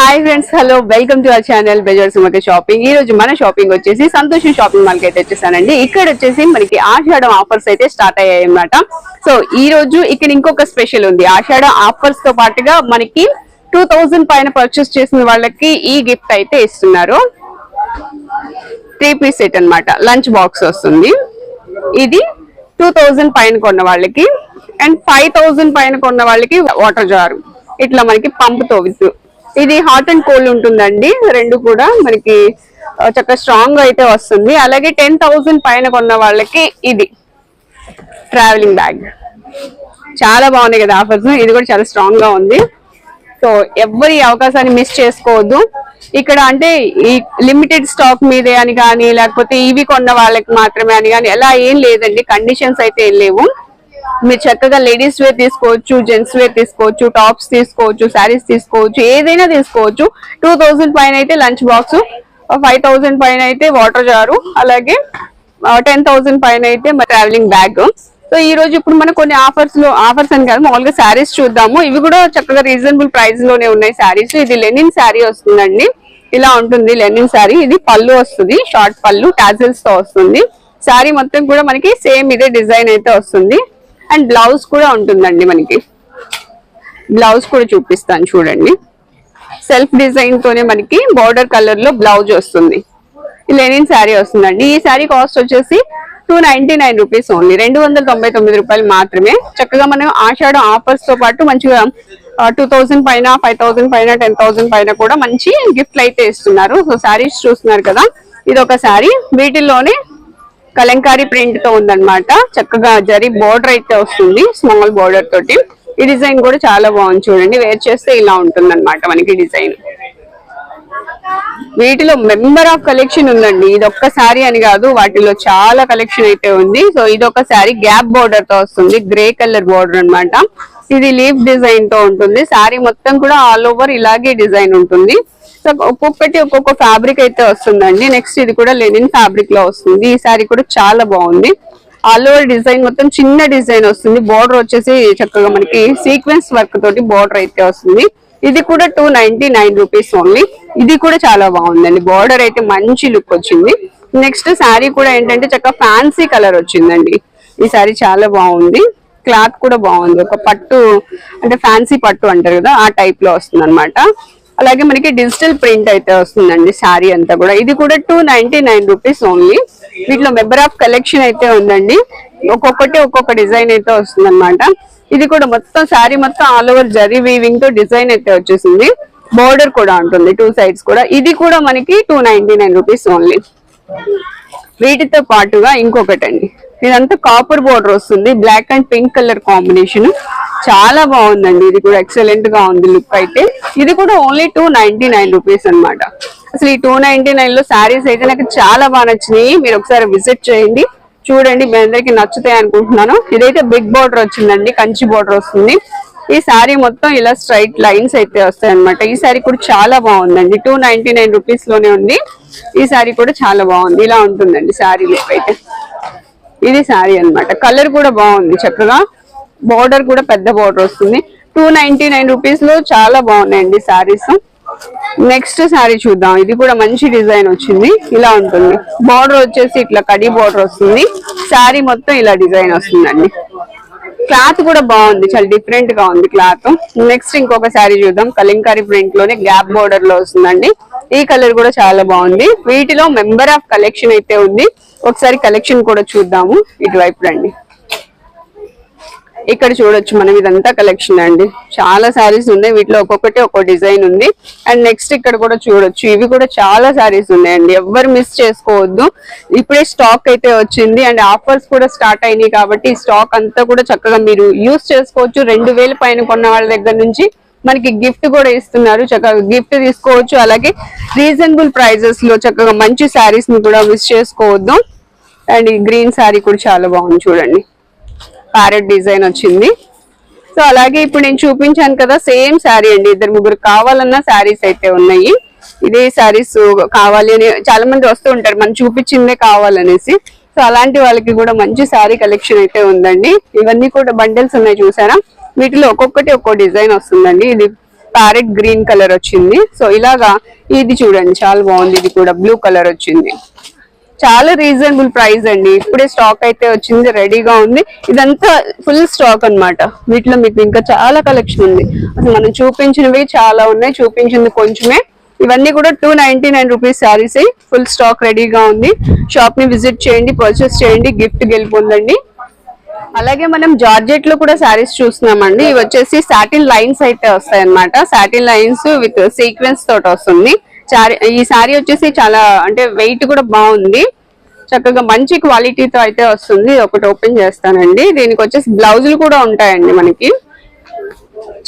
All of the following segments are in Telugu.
Hi friends hello welcome to our channel bezel సుమక షాపింగ్ ఈ రోజు మన షాపింగ్ వచ్చేసి సంతోషం షాపింగ్ మాల్ అయితే వచ్చేసానండి. ఇక్కడ వచ్చేసి మనకి ఆషాఢం ఆఫర్స్ అయితే స్టార్ట్ అయ్యాయి అన్నమాట సో ఈ రోజు ఇక్కడ ఇంకొక స్పెషల్ ఉంది. ఆషాఢం ఆఫర్స్తో పాటుగా మనకి టూ థౌజండ్ పైన పర్చేస్ చేసిన వాళ్ళకి ఈ గిఫ్ట్ అయితే ఇస్తున్నారు. త్రీ పీస్ సెట్ అన్నమాట. లంచ్ బాక్స్ వస్తుంది. ఇది టూ థౌజండ్ పైన కొన్న వాళ్ళకి అండ్ ఫైవ్ థౌజండ్ పైన కొన్న వాళ్ళకి వాటర్ జారు ఇట్లా మనకి పంపుతో ఇది హాట్ అండ్ కోల్డ్ ఉంటుందండి. రెండు కూడా మనకి చక్కగా స్ట్రాంగ్ అయితే వస్తుంది. అలాగే టెన్ థౌజండ్ పైన కొన్న వాళ్ళకి ఇది ట్రావెలింగ్ బ్యాగ్ చాలా బాగున్నాయి కదా ఆఫర్స్ ఇది కూడా చాలా స్ట్రాంగ్గా ఉంది. సో ఎవరి అవకాశాన్ని మిస్ చేసుకోవద్దు. ఇక్కడ అంటే ఈ లిమిటెడ్ స్టాక్ మీదే అని కానీ లేకపోతే ఇవి కొన్న వాళ్ళకి మాత్రమే అని కానీ ఎలా ఏం లేదండి. కండిషన్స్ అయితే ఏం లేవు. మీరు చక్కగా లేడీస్ వేర్ తీసుకోవచ్చు జెంట్స్ వేర్ తీసుకోవచ్చు టాప్స్ తీసుకోవచ్చు శారీస్ తీసుకోవచ్చు ఏదైనా తీసుకోవచ్చు. టూ పైన అయితే లంచ్ బాక్స్ ఫైవ్ థౌసండ్ పైన అయితే వాటర్ జారు అలాగే టెన్ థౌసండ్ పైన అయితే ట్రావెలింగ్ బ్యాగ్ సో ఈ రోజు ఇప్పుడు మనం కొన్ని ఆఫర్స్లో ఆఫర్స్ అని కాదు మామూలుగా శారీస్ చూద్దాము. ఇవి కూడా చక్కగా రీజనబుల్ ప్రైస్లోనే ఉన్నాయి శారీస్. ఇది లెనిన్ శారీ వస్తుందండి. ఇలా ఉంటుంది లెనిన్ శారీ. ఇది పళ్ళు వస్తుంది షార్ట్ పళ్ళు టాజిల్స్తో వస్తుంది. శారీ మొత్తం కూడా మనకి సేమ్ ఇదే డిజైన్ అయితే వస్తుంది. అండ్ బ్లౌజ్ కూడా ఉంటుందండి మనకి. బ్లౌజ్ కూడా చూపిస్తాను చూడండి. సెల్ఫ్ డిజైన్ తోనే మనకి బార్డర్ కలర్లో బ్లౌజ్ వస్తుంది. లెనిన్ శారీ వస్తుందండి. ఈ శారీ కాస్ట్ వచ్చేసి two ninety nine rupees only. రెండు వందల తొంభై తొమ్మిది రూపాయలు మాత్రమే. చక్కగా మనం ఆషాఢం ఆఫర్స్తో పాటు మంచిగా టూ థౌసండ్ పైన ఫైవ్ థౌసండ్ పైన టెన్ థౌసండ్ పైన కూడా మంచి గిఫ్ట్లు అయితే ఇస్తున్నారు. సో శారీస్ చూస్తున్నారు కదా. ఇది ఒక శారీ. వీటిల్లోనే కలంకారీ ప్రింట్తో ఉందన్నమాట. చక్కగా జరి బోర్డర్ అయితే వస్తుంది స్మాల్ బోర్డర్ తోటి. ఈ డిజైన్ కూడా చాలా బాగుంది చూడండి. వేర్ చేస్తే ఇలా ఉంటుంది అనమాట మనకి డిజైన్. వీటిలో మెంబర్ ఆఫ్ కలెక్షన్ ఉందండి. ఇది ఒక్క శారీ అని కాదు వాటిలో చాలా కలెక్షన్ అయితే ఉంది. సో ఇది ఒక శారీ గ్యాప్ బోర్డర్తో వస్తుంది. గ్రే కలర్ బోర్డర్ అన్నమాట. ఇది లీఫ్ డిజైన్తో ఉంటుంది. శారీ మొత్తం కూడా ఆల్ ఓవర్ ఇలాగే డిజైన్ ఉంటుంది. సో ఒక్కొక్కటి ఒక్కొక్క ఫ్యాబ్రిక్ అయితే వస్తుందండి. నెక్స్ట్ ఇది కూడా లెనిన్ ఫ్యాబ్రిక్లో వస్తుంది. ఈ శారీ కూడా చాలా బాగుంది. ఆల్ ఓవర్ డిజైన్ మొత్తం చిన్న డిజైన్ వస్తుంది. బోర్డర్ వచ్చేసి చక్కగా మనకి సీక్వెన్స్ వర్క్ తోటి బార్డర్ అయితే వస్తుంది. ఇది కూడా two ninety nine rupees only ఇది కూడా చాలా బాగుందండి. బార్డర్ అయితే మంచి లుక్ వచ్చింది. నెక్స్ట్ శారీ కూడా ఏంటంటే చక్కగా ఫ్యాన్సీ కలర్ వచ్చిందండి. ఈ శారీ చాలా బాగుంది. క్లాత్ కూడా బాగుంది. ఒక పట్టు అంటే ఫ్యాన్సీ పట్టు అంటారు కదా ఆ టైప్లో వస్తుంది అనమాట అలాగే మనకి డిజిటల్ ప్రింట్ అయితే వస్తుందండి శారీ అంతా కూడా. ఇది కూడా టూ నైన్ రూపీస్ ఓన్లీ వీటిలో మెంబర్ ఆఫ్ కలెక్షన్ అయితే ఉందండి. ఒక్కొక్కటి ఒక్కొక్క డిజైన్ అయితే వస్తుంది ఇది కూడా మొత్తం శారీ మొత్తం ఆల్ ఓవర్ జరీ వీవింగ్తో డిజైన్ అయితే వచ్చేసింది. బోర్డర్ కూడా ఉంటుంది టూ సైడ్స్ కూడా. ఇది కూడా మనకి two ninety nine rupees only వీటితో పాటుగా ఇంకొకటి అండి ఇదంతా కాపర్ బోర్డర్ వస్తుంది. Black and pink colour combination చాలా బాగుందండి. ఇది కూడా ఎక్సలెంట్గా ఉంది లుక్ అయితే. ఇది కూడా only two ninety nine rupees అనమాట అసలు ఈ టూ నైన్టీ నైన్లో శారీస్ అయితే నాకు చాలా బాగా నచ్చినాయి. మీరు ఒకసారి విజిట్ చేయండి. చూడండి మీ అందరికి నచ్చుతాయి అనుకుంటున్నాను. ఇదైతే బిగ్ బోర్డర్ వచ్చిందండి. కంచి బోర్డర్ వస్తుంది. ఈ శారీ మొత్తం ఇలా స్ట్రైట్ లైన్స్ అయితే వస్తాయి అనమాట ఈ శారీ కూడా చాలా బాగుందండి. టూ నైన్టీ నైన్ రూపీస్లోనే ఉంది. ఈ శారీ కూడా చాలా బాగుంది. ఇలా ఉంటుందండి శారీ లుక్ అయితే. ఇది శారీ అన్నమాట. కలర్ కూడా బాగుంది చక్కగా. బార్డర్ కూడా పెద్ద బార్డర్ వస్తుంది. టూ నైన్టీ నైన్ రూపీస్లో చాలా బాగున్నాయండి శారీస్. నెక్స్ట్ శారీ చూద్దాం. ఇది కూడా మంచి డిజైన్ వచ్చింది. ఇలా ఉంటుంది. బార్డర్ వచ్చేసి ఇట్లా కడి బార్డర్ వస్తుంది. శారీ మొత్తం ఇలా డిజైన్ వస్తుందండి. క్లాత్ కూడా బాగుంది. చాలా డిఫరెంట్గా ఉంది క్లాత్ నెక్స్ట్ ఇంకొక శారీ చూద్దాం. కలింకారీ ప్రింట్లోనే గ్యాప్ బోర్డర్లో వస్తుందండి. ఈ కలర్ కూడా చాలా బాగుంది. వీటిలో మెంబర్ ఆఫ్ కలెక్షన్ అయితే ఉంది. ఒకసారి కలెక్షన్ కూడా చూద్దాము. ఇటువైపు రండి. ఇక్కడ చూడొచ్చు మనం ఇదంతా కలెక్షన్ అండి. చాలా శారీస్ ఉన్నాయి. వీటిలో ఒక్కొక్కటి ఒక్కో డిజైన్ ఉంది. అండ్ నెక్స్ట్ ఇక్కడ కూడా చూడొచ్చు. ఇవి కూడా చాలా శారీస్ ఉన్నాయండి. ఎవ్వరు మిస్ చేసుకోవద్దు. ఇప్పుడే స్టాక్ అయితే వచ్చింది. అండ్ ఆఫర్స్ కూడా స్టార్ట్ అయినాయి కాబట్టి స్టాక్ అంతా కూడా చక్కగా మీరు యూస్ చేసుకోవచ్చు. రెండు పైన కొన్న వాళ్ళ దగ్గర నుంచి మనకి గిఫ్ట్ కూడా ఇస్తున్నారు. చక్కగా గిఫ్ట్ తీసుకోవచ్చు. అలాగే రీజనబుల్ ప్రైజెస్లో చక్కగా మంచి శారీస్ని కూడా మిస్ చేసుకోవద్దు. అండ్ ఈ గ్రీన్ శారీ కూడా చాలా బాగుంది చూడండి. ప్యారెట్ డిజైన్ వచ్చింది. సో అలాగే ఇప్పుడు నేను చూపించాను కదా సేమ్ శారీ అండి. ఇద్దరు ముగ్గురు కావాలన్న శారీస్ అయితే ఉన్నాయి. ఇదే శారీస్ కావాలి అని చాలా మంది వస్తూ ఉంటారు. మనం చూపించిందే కావాలనేసి. సో అలాంటి వాళ్ళకి కూడా మంచి శారీ కలెక్షన్ అయితే ఉందండి. ఇవన్నీ కూడా బండిల్స్ ఉన్నాయి చూసారా? వీటిలో ఒక్కొక్కటి ఒక్కో డిజైన్ వస్తుందండి. ఇది ప్యారెట్ గ్రీన్ కలర్ వచ్చింది. సో ఇలాగా ఇది చూడండి. చాలా బాగుంది. ఇది కూడా బ్లూ కలర్ వచ్చింది. చాలా రీజనబుల్ ప్రైస్ అండి. ఇప్పుడే స్టాక్ అయితే వచ్చింది. రెడీగా ఉంది. ఇదంతా ఫుల్ స్టాక్ అన్నమాట. వీటిలో మీకు ఇంకా చాలా కలెక్షన్ ఉంది. అసలు మనం చూపించినవి చాలా ఉన్నాయి. చూపించింది కొంచెమే. ఇవన్నీ కూడా two ninety nine rupees saris full stock రెడీగా ఉంది. షాప్ని విజిట్ చేయండి పర్చేస్ చేయండి గిఫ్ట్ గెలుపొందండి అలాగే మనం జార్జెట్లో కూడా శారీస్ చూస్తున్నామండి. ఇవి వచ్చేసి సాటిన్ లైన్స్ అయితే వస్తాయి అనమాట సాటిన్ లైన్స్ విత్ సీక్వెన్స్ తోటి వస్తుంది. శారీ ఈ శారీ వచ్చేసి చాలా అంటే వెయిట్ కూడా బాగుంది. చక్కగా మంచి క్వాలిటీతో అయితే వస్తుంది. ఒకటి ఓపెన్ చేస్తానండి. దీనికి వచ్చేసి బ్లౌజులు కూడా ఉంటాయండి మనకి.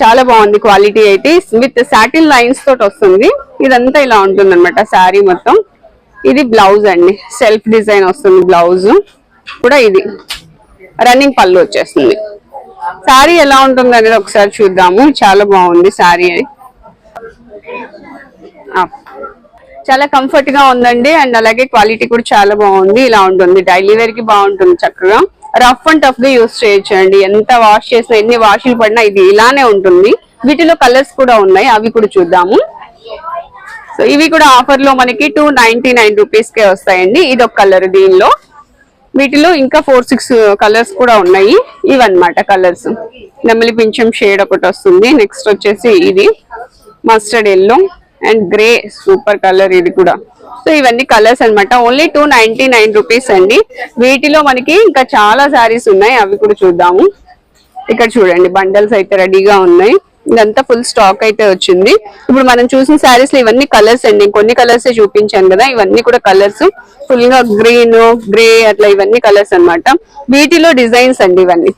చాలా బాగుంది క్వాలిటీ అయితే. విత్ సాటిన్ లైన్స్ తోటి వస్తుంది. ఇదంతా ఇలా ఉంటుంది అనమాట శారీ మొత్తం. ఇది బ్లౌజ్ అండి. సెల్ఫ్ డిజైన్ వస్తుంది బ్లౌజ్. కూడా ఇది. రన్నింగ్ పళ్ళు వచ్చేస్తుంది. శారీ ఎలా ఉంటుంది అనేది ఒకసారి చూద్దాము. చాలా బాగుంది శారీ చాలా కంఫర్ట్గా ఉందండి. అండ్ అలాగే క్వాలిటీ కూడా చాలా బాగుంది. ఇలా ఉంటుంది. డైలీ వేర్కి బాగుంటుంది చక్కగా. రఫ్ అండ్ టఫ్గా యూస్ చేయొచ్చు అండి ఎంత వాష్ చేసినా ఎన్ని వాషులు పడినా ఇది ఇలానే ఉంటుంది. వీటిలో కలర్స్ కూడా ఉన్నాయి అవి కూడా చూద్దాము. సో ఇవి కూడా ఆఫర్లో మనకి టూ నైన్టీ నైన్ రూపీస్ కే వస్తాయండి. ఇది ఒక కలర్ దీనిలో. వీటిలో ఇంకా ఫోర్ సిక్స్ కలర్స్ కూడా ఉన్నాయి. ఇవన్నమాట కలర్స్. నెమలి పింఛం షేడ్ ఒకటి వస్తుంది. నెక్స్ట్ వచ్చేసి ఇది mustard yellow. And grey super colour ఇది కూడా. సో ఇవన్నీ కలర్స్ అన్నమాట. Only two ninety nine rupees అండి. వీటిలో మనకి ఇంకా చాలా సారీస్ ఉన్నాయి. అవి కూడా చూద్దాము. ఇక్కడ చూడండి బండల్స్ అయితే రెడీగా ఉన్నాయి. ఇదంతా ఫుల్ స్టాక్ అయితే వచ్చింది. ఇప్పుడు మనం చూసిన శారీస్లో ఇవన్నీ కలర్స్ అండి. కొన్ని కలర్స్ చూపించాను కదా. ఇవన్నీ కూడా కలర్స్. ఫుల్గా గ్రీన్ గ్రే అట్లా ఇవన్నీ కలర్స్ అన్నమాట. వీటిలో డిజైన్స్ అండి ఇవన్నీ.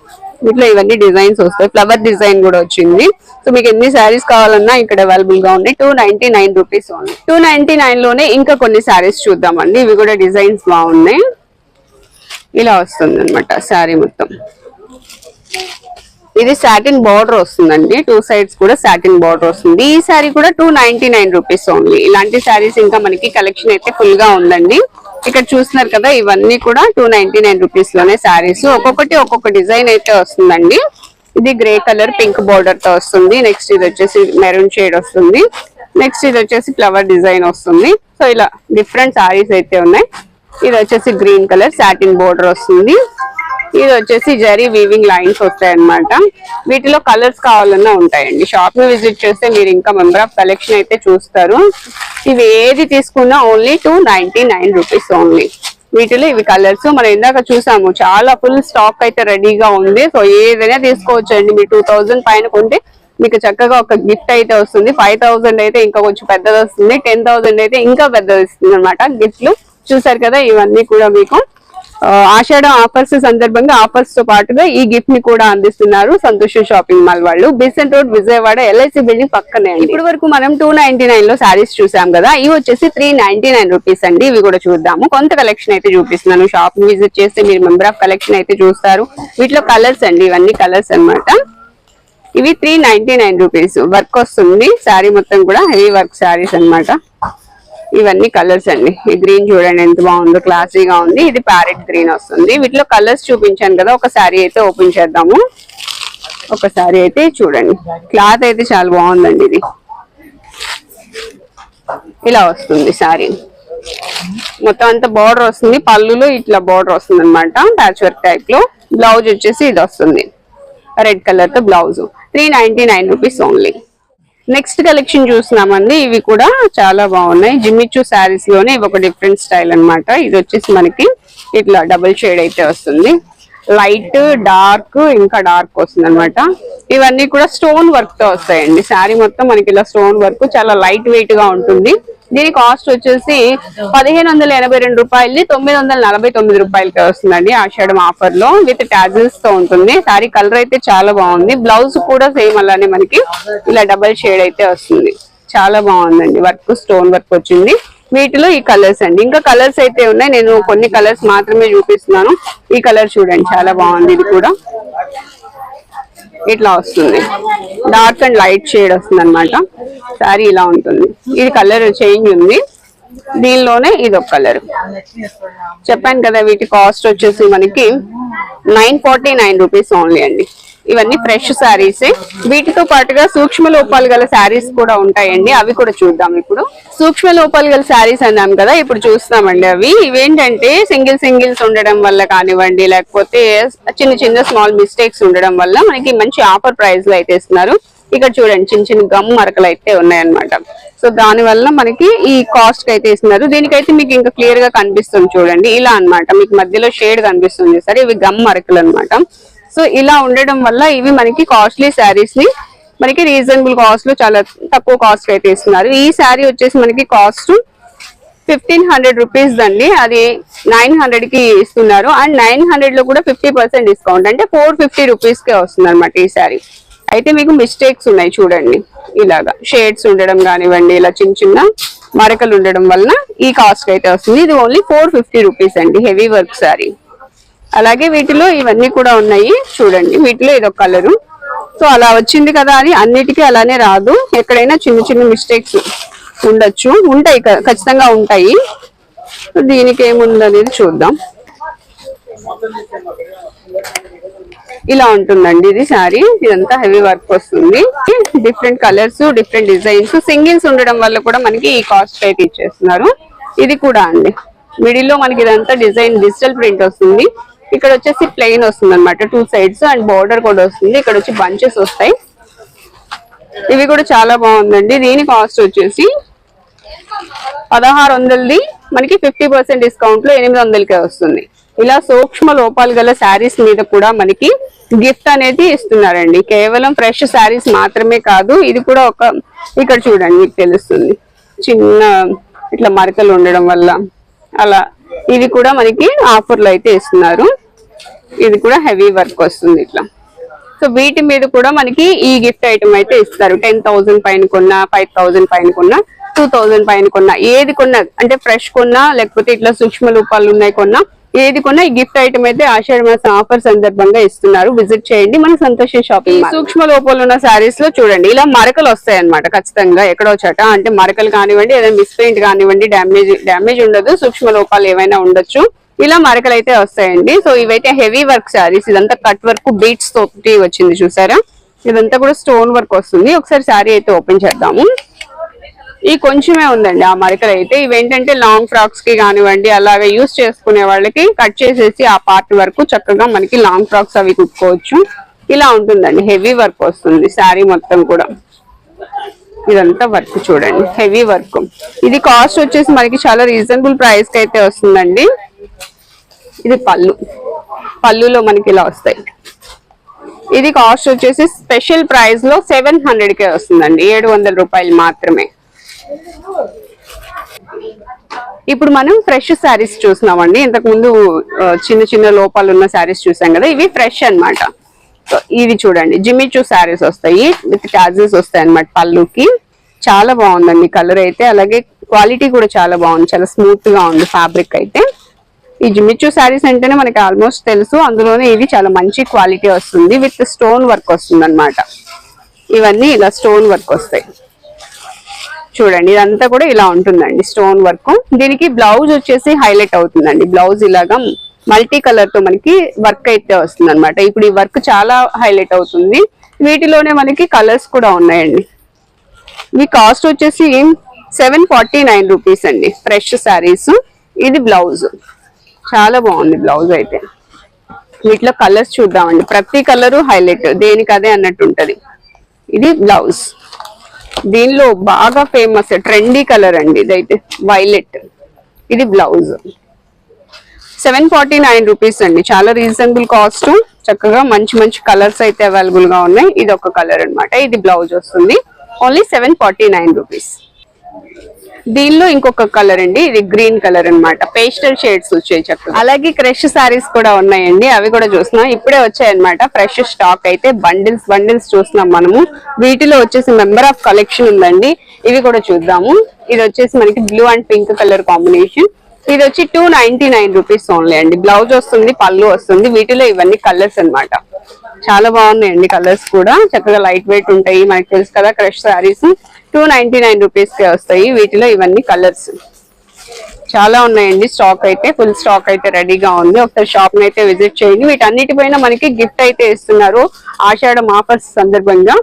ఇట్లా ఇవన్నీ డిజైన్స్ వస్తాయి. ఫ్లవర్ డిజైన్ కూడా వచ్చింది. సో మీకు ఎన్ని శారీస్ కావాలన్నా ఇక్కడ అవైలబుల్గా ఉన్నాయి. Two ninety nine rupees only two ninety నైన్లోనే ఇంకా కొన్ని శారీస్ చూద్దామండి. ఇవి కూడా డిజైన్స్ బాగున్నాయి. ఇలా వస్తుంది అనమాట శారీ మొత్తం. ఇది సాటిన్ బార్డర్ వస్తుందండి. టూ సైడ్స్ కూడా సాటిన్ బార్డర్ వస్తుంది. ఈ సారీ కూడా two ninety nine rupees only ఇలాంటి శారీస్ ఇంకా మనకి కలెక్షన్ అయితే ఫుల్గా ఉందండి. ఇక్కడ చూస్తున్నారు కదా ఇవన్నీ కూడా టూ నైన్టీ నైన్ రూపీస్లోనే సారీస్ ఒక్కొక్కటి ఒక్కొక్క డిజైన్ అయితే వస్తుందండి. ఇది గ్రే కలర్ పింక్ బార్డర్తో వస్తుంది. నెక్స్ట్ ఇది వచ్చేసి మెరూన్ షేడ్ వస్తుంది. నెక్స్ట్ ఇది వచ్చేసి ఫ్లవర్ డిజైన్ వస్తుంది. సో ఇలా డిఫరెంట్ సారీస్ అయితే ఉన్నాయి. ఇది వచ్చేసి గ్రీన్ కలర్ సాటిన్ బోర్డర్ వస్తుంది. ఇది వచ్చేసి జరీ వీవింగ్ లైన్స్ వస్తాయి అనమాట వీటిలో కలర్స్ కావాలన్నా ఉంటాయండి. షాప్ని విజిట్ చేస్తే మీరు ఇంకా మెంబర్ ఆఫ్ కలెక్షన్ అయితే చూస్తారు. ఇవి ఏది తీసుకున్నా only two ninety nine rupees only వీటిలో ఇవి కలర్స్ మనం ఇందాక చూసాము చాలా ఫుల్ స్టాక్ అయితే రెడీగా ఉంది. సో ఏదైనా తీసుకోవచ్చండి. మీరు టూ థౌజండ్ పైన కొంటే మీకు చక్కగా ఒక గిఫ్ట్ అయితే వస్తుంది. ఫైవ్ థౌసండ్ అయితే ఇంకా కొంచెం పెద్దది వస్తుంది. టెన్ థౌసండ్ అయితే ఇంకా పెద్దది వస్తుంది అనమాట గిఫ్ట్లు చూసారు కదా ఇవన్నీ కూడా మీకు. ఆషాఢ ఆఫర్స్ సందర్భంగా ఆఫర్స్తో పాటుగా ఈ గిఫ్ట్ని కూడా అందిస్తున్నారు సంతోష్ షాపింగ్ మాల్ వాళ్ళు. Besant road Vijayawada LIC building పక్కనే అండి. ఇప్పటి వరకు మనం టూ నైన్టీ నైన్లో శారీస్ చూసాం కదా ఇవి వచ్చేసి త్రీ నైన్టీ నైన్ రూపీస్ అండి. ఇవి కూడా చూద్దాము. కొంత కలెక్షన్ అయితే చూపిస్తున్నాను. షాప్ విజిట్ చేస్తే మీరు మెంబర్ ఆఫ్ కలెక్షన్ అయితే చూస్తారు. వీటిలో కలర్స్ అండి ఇవన్నీ కలర్స్ అన్నమాట. ఇవి three ninety nine rupees work వస్తుంది. శారీ మొత్తం కూడా హెవీ వర్క్ శారీస్ అన్నమాట. ఇవన్నీ కలర్స్ అండి. ఈ గ్రీన్ చూడండి ఎంత బాగుందో క్లాసీగా ఉంది. ఇది ప్యారెట్ గ్రీన్ వస్తుంది. వీటిలో కలర్స్ చూపించాను కదా ఒక శారీ అయితే ఓపెన్ చేద్దాము. ఒక శారీ అయితే చూడండి. క్లాత్ అయితే చాలా బాగుందండి ఇది. ఇలా వస్తుంది శారీ. మొత్తం అంతా బార్డర్ వస్తుంది. పళ్ళులో ఇట్లా బార్డర్ వస్తుంది అనమాట ప్యాచ్ వర్క్ టైప్లో. బ్లౌజ్ వచ్చేసి ఇది వస్తుంది. రెడ్ కలర్తో blouse three ninety nine rupees only next collection చూస్తున్నామండి. ఇవి కూడా చాలా బాగున్నాయి. జిమ్మిచ్చు శారీస్లోనే ఇవి ఒక డిఫరెంట్ స్టైల్ అన్నమాట. ఇది వచ్చేసి మనకి ఇట్లా డబుల్ షేడ్ అయితే వస్తుంది. లైట్ డార్క్ ఇంకా డార్క్ వస్తుంది అనమాట ఇవన్నీ కూడా స్టోన్ వర్క్తో వస్తాయండి. శారీ మొత్తం మనకి ఇలా స్టోన్ వర్క్ చాలా లైట్ వెయిట్గా ఉంటుంది. దీని కాస్ట్ వచ్చేసి పదిహేను వందల ఎనభై రెండు రూపాయలు తొమ్మిది వందల నలభై తొమ్మిది రూపాయలకి వస్తుందండి ఆషాఢం ఆఫర్లో విత్ టాజిల్స్తో ఉంటుంది. సారీ కలర్ అయితే చాలా బాగుంది. బ్లౌజ్ కూడా సేమ్ అలానే మనకి ఇలా డబల్ షేడ్ అయితే వస్తుంది. చాలా బాగుందండి. వర్క్ స్టోన్ వర్క్ వచ్చింది. వీటిలో ఈ కలర్స్ అండి. ఇంకా కలర్స్ అయితే ఉన్నాయి. నేను కొన్ని కలర్స్ మాత్రమే చూపిస్తున్నాను. ఈ కలర్ చూడండి. చాలా బాగుంది. ఇది కూడా. ఇట్లా వస్తుంది. డార్క్ అండ్ లైట్ షేడ్ వస్తుంది అనమాట సారీ ఇలా ఉంటుంది. ఇది కలర్ చేంజ్ ఉంది. దీనిలోనే ఇది ఒక కలర్. చెప్పాను కదా వీటి కాస్ట్ వచ్చేసి మనకి nine forty nine rupees only అండి. ఇవన్నీ ఫ్రెష్ శారీస్ వీటితో పాటుగా సూక్ష్మ లోపాలు గల శారీస్ కూడా ఉంటాయండి. అవి కూడా చూద్దాం ఇప్పుడు. సూక్ష్మ లోపాలు గల శారీస్ అన్నాం కదా ఇప్పుడు చూస్తామండి అవి. ఇవేంటంటే సింగిల్ సింగిల్స్ ఉండడం వల్ల కానివ్వండి లేకపోతే చిన్న చిన్న స్మాల్ మిస్టేక్స్ ఉండడం వల్ల మనకి మంచి ఆఫర్ ప్రైస్లో అయితే ఇస్తున్నారు ఇక్కడ చూడండి చిన్న చిన్న గమ్ మరకలు అయితే ఉన్నాయన్నమాట. సో దాని వల్ల మనకి ఈ కాస్ట్ అయితే ఇస్తున్నారు దీనికైతే మీకు ఇంకా క్లియర్గా కనిపిస్తుంది చూడండి. ఇలా అన్నమాట. మీకు మధ్యలో షేడ్ కనిపిస్తుంది. సరే ఇవి గమ్ మరకలు అన్నమాట. సో ఇలా ఉండడం వల్ల ఇవి మనకి కాస్ట్లీ శారీస్ని మనకి రీజనబుల్ కాస్ట్లో చాలా తక్కువ కాస్ట్ అయితే ఇస్తున్నారు. ఈ శారీ వచ్చేసి మనకి కాస్ట్ ఫిఫ్టీన్ హండ్రెడ్ రూపీస్ అండి. అది నైన్ హండ్రెడ్కి ఇస్తున్నారు. అండ్ నైన్ హండ్రెడ్లో కూడా ఫిఫ్టీ పర్సెంట్ డిస్కౌంట్ అంటే ఫోర్ ఫిఫ్టీ రూపీస్ కే వస్తుంది అనమాట ఈ శారీ అయితే మీకు మిస్టేక్స్ ఉన్నాయి చూడండి. ఇలాగా షేడ్స్ ఉండడం కానివ్వండి ఇలా చిన్న చిన్న మరకలు ఉండడం వలన ఈ కాస్ట్ అయితే వస్తుంది. ఇది ఓన్లీ ఫోర్ ఫిఫ్టీ రూపీస్ అండి హెవీ వర్క్ శారీ అలాగే వీటిలో ఇవన్నీ కూడా ఉన్నాయి. చూడండి వీటిలో ఇదొక కలరు. సో అలా వచ్చింది కదా అని అన్నిటికీ అలానే రాదు. ఎక్కడైనా చిన్న చిన్న మిస్టేక్స్ ఉండొచ్చు. ఉంటాయి ఖచ్చితంగా ఉంటాయి. దీనికి ఏముందనేది చూద్దాం. ఇలా ఉంటుందండి ఇది శారీ. ఇదంతా హెవీ వర్క్ వస్తుంది. Different colours different designs singles ఉండడం వల్ల కూడా మనకి ఈ కాస్ట్ అయితే ఇచ్చేస్తున్నారు. ఇది కూడా అండి. మిడిల్లో మనకి ఇదంతా డిజైన్ డిజిటల్ ప్రింట్ వస్తుంది. ఇక్కడ వచ్చేసి ప్లెయిన్ వస్తుంది అనమాట టూ సైడ్స్ అండ్ బార్డర్ కూడా వస్తుంది. ఇక్కడ వచ్చి బంచెస్ వస్తాయి. ఇవి కూడా చాలా బాగుందండి. దీని కాస్ట్ వచ్చేసి పదహారు వందలది మనకి ఫిఫ్టీ పర్సెంట్ డిస్కౌంట్లో ఎనిమిది వందలకే వస్తుంది. ఇలా సూక్ష్మ లోపాలు గల శారీస్ మీద కూడా మనకి గిఫ్ట్ అనేది ఇస్తున్నారండి. కేవలం ఫ్రెష్ శారీస్ మాత్రమే కాదు ఇది కూడా ఒక ఇక్కడ చూడండి మీకు తెలుస్తుంది. చిన్న ఇట్లా మరకలు ఉండడం వల్ల. అలా ఇది కూడా మనకి ఆఫర్లు అయితే ఇస్తున్నారు. ఇది కూడా హెవీ వర్క్ వస్తుంది ఇట్లా. సో వీటి మీద కూడా మనకి ఈ గిఫ్ట్ ఐటమ్ అయితే ఇస్తారు. టెన్ థౌసండ్ పైన కొన్నా ఫైవ్ థౌసండ్ పైన కొన్నా టూ థౌసండ్ పైన కొన్నా ఏది కొన్నా అంటే ఫ్రెష్ కొన్నా లేకపోతే ఇట్లా సూక్ష్మ రూపాలు ఉన్నాయి కొన్నా ఏది కొన్నా ఈ గిఫ్ట్ ఐటమ్ అయితే ఆషాఢ మాసం ఆఫర్ సందర్భంగా ఇస్తున్నారు. విజిట్ చేయండి మన సంతోషం షాపింగ్ సూక్ష్మ లోపాలు ఉన్న శారీస్లో చూడండి. ఇలా మరకలు వస్తాయి అనమాట ఖచ్చితంగా. ఎక్కడో చట. అంటే మరకలు కానివ్వండి ఏదైనా మిస్ప్రింట్ కానివ్వండి డ్యామేజ్ డ్యామేజ్ ఉండదు. సూక్ష్మ లోపాలు ఏమైనా ఉండొచ్చు. ఇలా మరకలు అయితే వస్తాయండి. సో ఇవైతే హెవీ వర్క్ శారీస్ ఇదంతా కట్ వర్క్ బీట్స్ తోటి వచ్చింది చూసారా? ఇదంతా కూడా స్టోన్ వర్క్ వస్తుంది. ఒకసారి శారీ అయితే ఓపెన్ చేద్దాము. ఈ కొంచెమే ఉందండి ఆ మరకలు అయితే ఇవేంటంటే లాంగ్ ఫ్రాక్స్కి కానివ్వండి అలాగే యూస్ చేసుకునే వాళ్ళకి కట్ చేసేసి ఆ పార్ట్ వరకు చక్కగా మనకి లాంగ్ ఫ్రాక్స్ అవి కుట్టుకోవచ్చు. ఇలా ఉంటుందండి. హెవీ వర్క్ వస్తుంది శారీ మొత్తం కూడా. ఇదంతా వర్క్ చూడండి. హెవీ వర్క్ ఇది కాస్ట్ వచ్చేసి మనకి చాలా రీజనబుల్ ప్రైస్కి అయితే వస్తుందండి. ఇది పళ్ళు. పళ్ళులో మనకి ఇలా వస్తాయి. ఇది కాస్ట్ వచ్చేసి స్పెషల్ ప్రైస్లో సెవెన్ హండ్రెడ్ కే వస్తుందండి. ఏడు వందల రూపాయలు మాత్రమే. ఇప్పుడు మనం ఫ్రెష్ శారీస్ చూసినామండి ఇంతకు ముందు చిన్న చిన్న లోపాలు ఉన్న శారీస్ చూసాం కదా. ఇవి ఫ్రెష్ అనమాట సో ఇది చూడండి. జిమ్మిచూ శారీస్ వస్తాయి. విత్ టాజెస్ వస్తాయి అన్నమాట పళ్ళుకి. చాలా బాగుందండి కలర్ అయితే. అలాగే క్వాలిటీ కూడా చాలా బాగుంది. చాలా స్మూత్గా ఉంది ఫ్యాబ్రిక్ అయితే. ఈ జిమ్మిచూ శారీస్ అంటేనే మనకి ఆల్మోస్ట్ తెలుసు. అందులోనే ఇది చాలా మంచి క్వాలిటీ వస్తుంది. విత్ స్టోన్ వర్క్ వస్తుంది అనమాట ఇవన్నీ ఇలా స్టోన్ వర్క్ వస్తాయి. చూడండి. ఇదంతా కూడా ఇలా ఉంటుందండి స్టోన్ వర్క్ దీనికి బ్లౌజ్ వచ్చేసి హైలైట్ అవుతుందండి. బ్లౌజ్ ఇలాగా మల్టీ కలర్తో మనకి వర్క్ అయితే వస్తుంది అనమాట ఇప్పుడు ఈ వర్క్ చాలా హైలైట్ అవుతుంది. వీటిలోనే మనకి కలర్స్ కూడా ఉన్నాయండి. ఇవి కాస్ట్ వచ్చేసి సెవెన్ ఫార్టీ నైన్ రూపీస్ అండి. ఫ్రెష్ శారీస్. ఇది బ్లౌజ్. చాలా బాగుంది బ్లౌజ్ అయితే. వీటిలో కలర్స్ చూద్దామండి. ప్రతి కలరు హైలైట్. దేనికి అదే అన్నట్టు ఉంటుంది. ఇది బ్లౌజ్. దీనిలో బాగా ఫేమస్ ట్రెండీ కలర్ అండి ఇదైతే. వైలెట్. ఇది blouse. Seven forty nine rupees అండి. చాలా రీజనబుల్ కాస్ట్ చక్కగా మంచి మంచి కలర్స్ అయితే అవైలబుల్గా ఉన్నాయి. ఇది ఒక కలర్ అన్నమాట. ఇది బ్లౌజ్ వస్తుంది. Only seven forty nine rupees. దీనిలో ఇంకొక కలర్ అండి. ఇది గ్రీన్ కలర్ అనమాట పేస్టల్ షేడ్స్ వచ్చాయి చక్కగా. అలాగే క్రష్ సారీస్ కూడా ఉన్నాయండి. అవి కూడా చూస్తున్నాం. ఇప్పుడే వచ్చాయన్నమాట ఫ్రెష్ స్టాక్ అయితే బండిల్స్ బండిల్స్ చూస్తున్నాం మనము. వీటిలో వచ్చేసి మెంబర్ ఆఫ్ కలెక్షన్ ఉందండి. ఇవి కూడా చూద్దాము. ఇది వచ్చేసి మనకి blue and pink colour combination. ఇది వచ్చి two ninety nine rupees only అండి. బ్లౌజ్ వస్తుంది పళ్ళు వస్తుంది వీటిలో ఇవన్నీ కలర్స్ అన్నమాట. చాలా బాగున్నాయండి కలర్స్ కూడా. చక్కగా లైట్ వెయిట్ ఉంటాయి. మనకు తెలుసు కదా crush saris two ninety nine rupees కే వస్తాయి వీటిలో ఇవన్నీ కలర్స్ చాలా ఉన్నాయండి. స్టాక్ అయితే ఫుల్ స్టాక్ అయితే రెడీగా ఉంది. ఒకసారి షాప్ అయితే విజిట్ చేయండి. వీటన్నిటిపైన మనకి గిఫ్ట్ అయితే ఇస్తున్నారు. ఆషాఢం ఆఫర్స్ సందర్భంగా.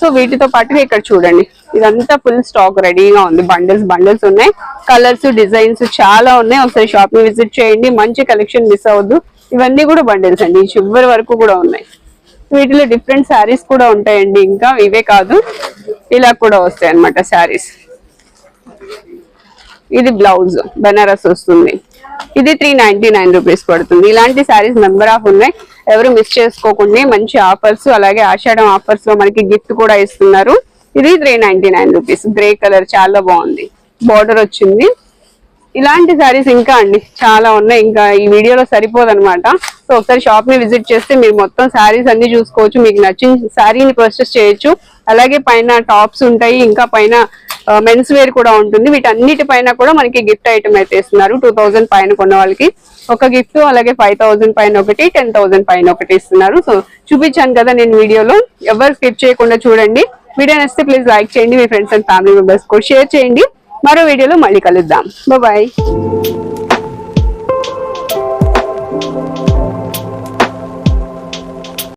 సో వీటితో పాటుగా ఇక్కడ చూడండి. ఇదంతా ఫుల్ స్టాక్ రెడీగా ఉంది. బండిల్స్ బండిల్స్ ఉన్నాయి. కలర్స్ డిజైన్స్ చాలా ఉన్నాయి. ఒకసారి షాప్ని విజిట్ చేయండి. మంచి కలెక్షన్ మిస్ అవ్వద్దు. ఇవన్నీ కూడా బండిల్స్ అండి. చివరి వరకు కూడా ఉన్నాయి. వీటిలో డిఫరెంట్ శారీస్ కూడా ఉంటాయండి. ఇంకా ఇవే కాదు. ఇలా కూడా వస్తాయి అనమాట శారీస్ ఇది బ్లౌజ్ బెనారస్ వస్తుంది. ఇది త్రీ నైన్టీ నైన్ రూపీస్ పడుతుంది. ఇలాంటి శారీస్ నెంబర్ ఆఫ్ ఉన్నాయి. ఎవరు మిస్ చేసుకోకుండా మంచి ఆఫర్స్ అలాగే ఆషాఢం ఆఫర్స్లో మనకి గిఫ్ట్ కూడా ఇస్తున్నారు. ఇది three ninety nine rupees grey colour చాలా బాగుంది. బార్డర్ వచ్చింది. ఇలాంటి శారీస్ ఇంకా అండి చాలా ఉన్నాయి. ఇంకా ఈ వీడియోలో సరిపోదు అనమాట సో ఒకసారి షాప్ని విజిట్ చేస్తే మీరు మొత్తం శారీస్ అన్ని చూసుకోవచ్చు. మీకు నచ్చిన శారీని పర్చేస్ చేయొచ్చు. అలాగే పైన టాప్స్ ఉంటాయి. ఇంకా పైన మెన్స్ వేర్ కూడా ఉంటుంది. వీటన్నిటి పైన కూడా మనకి గిఫ్ట్ ఐటమ్ అయితే ఇస్తున్నారు. టూ థౌసండ్ పైన కొన్న వాళ్ళకి. ఒక గిఫ్ట్ అలాగే ఫైవ్ థౌజండ్ పైన ఒకటి టెన్ థౌజండ్ పైన ఒకటి ఇస్తున్నారు. సో చూపించాను కదా నేను వీడియోలో. ఎవరు స్కిప్ చేయకుండా చూడండి. వీడియో నచ్చితే ప్లీజ్ లైక్ చేయండి. మీ ఫ్రెండ్స్ అండ్ ఫ్యామిలీ మెంబర్స్ కూడా షేర్ చేయండి. మరో వీడియోలో మళ్ళీ కలుద్దాం. బాయ్